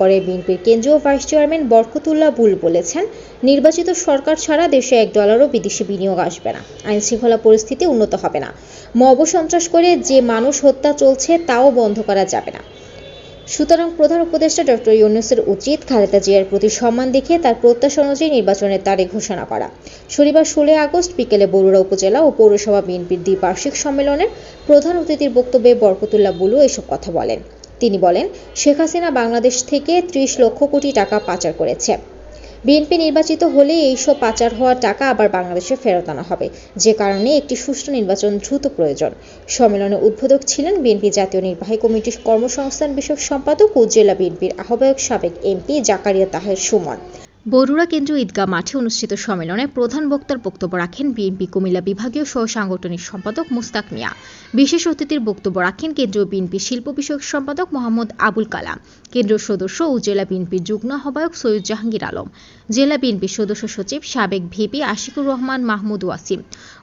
করে বিএনপির কেন্দ্রীয় ভাইস চেয়ারম্যান বরকতুল্লাহ বুল বলেছেন, নির্বাচিত সরকার ছাড়া দেশে এক ডলারও বিদেশি বিনিয়োগ আসবে না। আইন শৃঙ্খলা পরিস্থিতি উন্নত হবে না। মব সন্ত্রাস করে যে মানুষ হত্যা চলছে তাও বন্ধ করা যাবে না। সুতরাং প্রধান উপদেষ্টা ডক্টর ইউনুসের উচিত খালেদা জিয়ার প্রতি সম্মান দেখিয়ে তার প্রত্যাশা অনুযায়ী নির্বাচনের তারিখ ঘোষণা করা। শনিবার ষোলোই আগস্ট বিকেলে বরুড়া উপজেলা ও পৌরসভা বিএনপির দ্বিবার্ষিক সম্মেলনের প্রধান অতিথির বক্তব্যে বরকতুল্লাহ বুলু এসব কথা বলেন। তিনি বলেন, শেখ হাসিনা বাংলাদেশ থেকে ত্রিশ লক্ষ কোটি টাকা পাচার করেছে। বিএনপি নির্বাচিত হলে এইসব পাচার হওয়া টাকা আবার বাংলাদেশে ফেরত আনা হবে। যে কারণে একটি সুষ্ঠু নির্বাচন দ্রুত প্রয়োজন। সম্মেলনে উদ্বোধক ছিলেন বিএনপি জাতীয় নির্বাহী কমিটির কর্মসংস্থান বিষয়ক সম্পাদক ও জেলা বিএনপির আহ্বায়ক সাবেক এমপি জাকারিয়া তাহের সুমন। বরুড়া কেন্দ্রীয় ঈদগাহ মাঠে অনুষ্ঠিত সম্মেলনে প্রধান বক্তার বক্তব্য রাখেন বিএনপি কুমিল্লা বিভাগীয় সহ সাংগঠনিক সম্পাদক মুস্তাক মিয়া। বিশেষ অতিথির বক্তব্য রাখেন কেন্দ্রীয় বিএনপি শিল্প বিষয়ক সম্পাদক মোহাম্মদ আবুল কালাম, কেন্দ্রীয় সদস্য ও জেলা বিএনপির যুগ্ম আহ্বায়ক সৈয়দ জাহাঙ্গীর আলম, জেলা বিএনপির সদস্য সচিব সাবেক ভিপি আশিকুর রহমান মাহমুদ ওয়াসিম,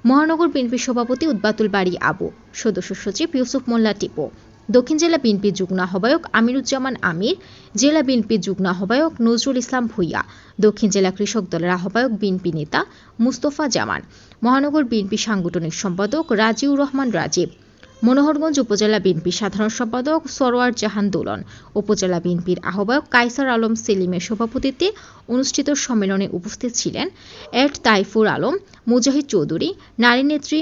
মহানগর বিএনপির সভাপতি উদ্বাতুল বাড়ি আবু, সদস্য সচিব ইউসুফ মোল্লা টিপো দক্ষিণ জেলা বিএনপির যুগ্ম আহ্বায়ক আমিরুজ্জামান আমির, জেলা বিএনপির যুগ্ম আহ্বায়ক নজরুল ইসলাম ভুইয়া, দক্ষিণ জেলা কৃষক দলের আহ্বায়ক বিএনপি নেতা মুস্তফা জামান, মহানগর বিএনপি সাংগঠনিক সম্পাদক রাজিউর রহমান রাজীব, মনোহরগঞ্জ উপজেলা বিএনপির সাধারণ সম্পাদক সরোয়ার জাহান দোলন, উপজেলা বিএনপির আহ্বায়ক কাইসার আলম সেলিমের সভাপতিত্বে অনুষ্ঠিত সম্মেলনে উপস্থিত ছিলেন এড তাইফুর আলম, মুজাহিদ চৌধুরী, নারী নেত্রী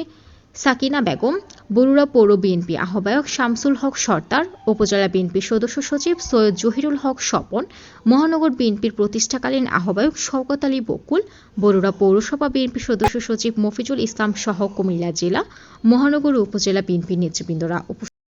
সাকিনা বেগম, বরুড়া পৌর বিএনপি আহ্বায়ক শামসুল হক সর্দার, উপজেলা বিএনপি সদস্য সচিব সৈয়দ জহিরুল হক স্বপন, মহানগর বিএনপির প্রতিষ্ঠাকালীন আহ্বায়ক শওকত আলী বকুল, বরুড়া পৌরসভা বিএনপি সদস্য সচিব মফিজুল ইসলাম সহ কুমিল্লা জেলা, মহানগর উপজেলা বিএনপি নেতৃবৃন্দরা